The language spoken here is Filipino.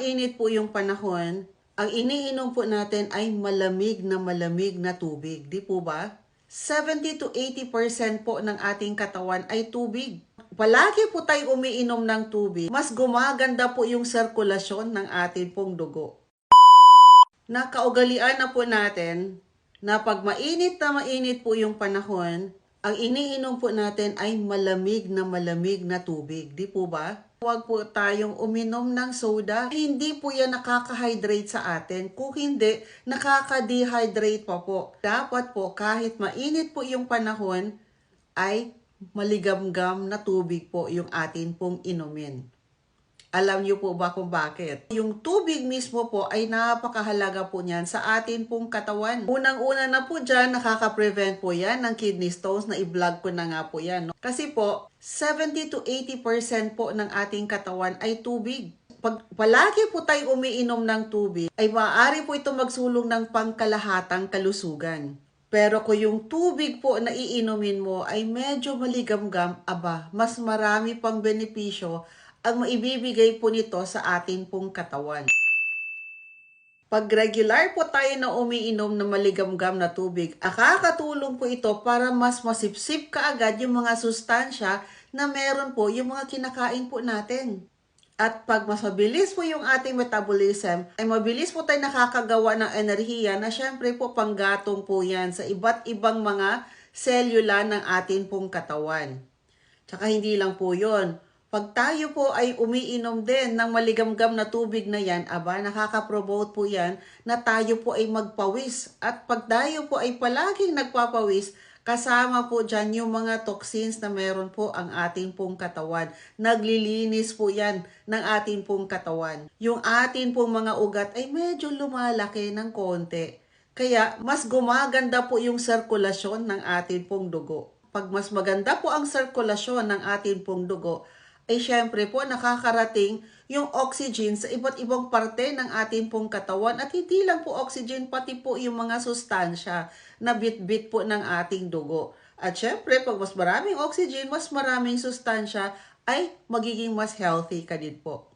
Init po yung panahon, ang iniinom po natin ay malamig na malamig na tubig. Di po ba? 70 to 80% po ng ating katawan ay tubig. Palagi po tayo umiinom ng tubig, mas gumaganda po yung sirkulasyon ng ating pong dugo. Nakaugalian na po natin na pag mainit na mainit po yung panahon, ang iniinom po natin ay malamig na malamig na tubig. Di po ba? Huwag po tayong uminom ng soda. Hindi po yan nakaka-hydrate sa atin. Kung hindi, nakaka-dehydrate pa po. Dapat po kahit mainit po yung panahon, ay maligamgam na tubig po yung atin pong inumin. Alam niyo po ba kung bakit? Yung tubig mismo po ay napakahalaga po niyan sa atin pong katawan. Unang-una na po dyan, nakaka-prevent po yan ng kidney stones na i-vlog ko na nga po yan. No? Kasi po, 70 to 80% po ng ating katawan ay tubig. Pag palagi po tayo umiinom ng tubig, ay maaari po ito magsulong ng pangkalahatang kalusugan. Pero kung yung tubig po na iinumin mo ay medyo maligamgam, aba, mas marami pang benepisyo ang maibibigay po nito sa atin pong katawan. Pag regular po tayo na umiinom ng maligamgam na tubig, akakatulong po ito para mas masipsip kaagad yung mga sustansya na meron po yung mga kinakain po natin. At pag mas mabilis po yung ating metabolism, ay mabilis po tayo nakakagawa ng enerhiya na syempre po panggatong po yan sa iba't ibang mga selula ng atin pong katawan. Tsaka hindi lang po yon. Pag tayo po ay umiinom din ng maligamgam na tubig na yan, aba, nakaka-promote po yan na tayo po ay magpawis. At pag tayo po ay palaging nagpapawis, kasama po dyan yung mga toxins na meron po ang ating pong katawan. Naglilinis po yan ng ating pong katawan. Yung ating pong mga ugat ay medyo lumalaki ng konti. Kaya mas gumaganda po yung sirkulasyon ng ating pong dugo. Pag mas maganda po ang sirkulasyon ng ating pong dugo, ay syempre po nakakarating yung oxygen sa iba't ibang parte ng ating pong katawan at hindi lang po oxygen pati po yung mga sustansya na bit-bit po ng ating dugo. At syempre pag mas maraming oxygen, mas maraming sustansya ay magiging mas healthy ka din po.